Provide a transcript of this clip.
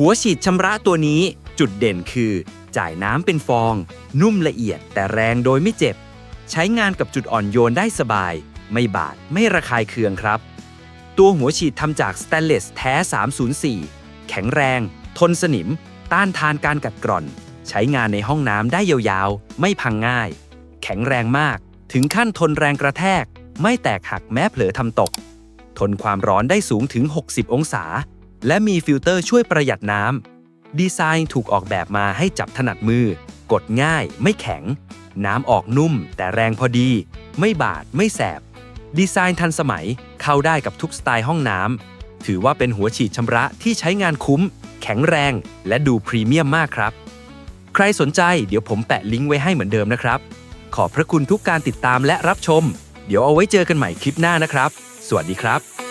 หัวฉีดชำระตัวนี้จุดเด่นคือ จ่ายน้ำเป็นฟอง นุ่มละเอียดแต่แรงโดยไม่เจ็บ ใช้งานกับจุดอ่อนโยนได้สบาย ไม่บาดไม่ระคายเคืองครับ ตัวหัวฉีดทำจากสแตนเลสแท้ 304 แข็งแรง ทนสนิม ต้านทานการกัดกร่อน ใช้งานในห้องน้ำได้ยาวๆ ไม่พังง่าย แข็งแรงมาก ถึงขั้นทนแรงกระแทก ไม่แตกหักแม้เผลอทำตก ทนความร้อนได้สูงถึง 60 องศา และมีฟิลเตอร์ช่วยประหยัดน้ำ ดีไซน์ถูกออกแบบมาให้จับถนัดมือ กดง่าย ไม่แข็ง น้ำออกนุ่ม แต่แรงพอดี ไม่บาด ไม่แสบ ดีไซน์ทันสมัย เข้าได้กับทุกสไตล์ห้องน้ำ ถือว่าเป็นหัวฉีดชำระที่ใช้งานคุ้ม แข็งแรง และดูพรีเมียมมากครับ ใครสนใจเดี๋ยวผมแปะลิงก์ไว้ให้เหมือนเดิมนะครับ ขอบพระคุณทุกการติดตามและรับชม เดี๋ยวเอาไว้เจอกันใหม่คลิปหน้านะครับ สวัสดีครับ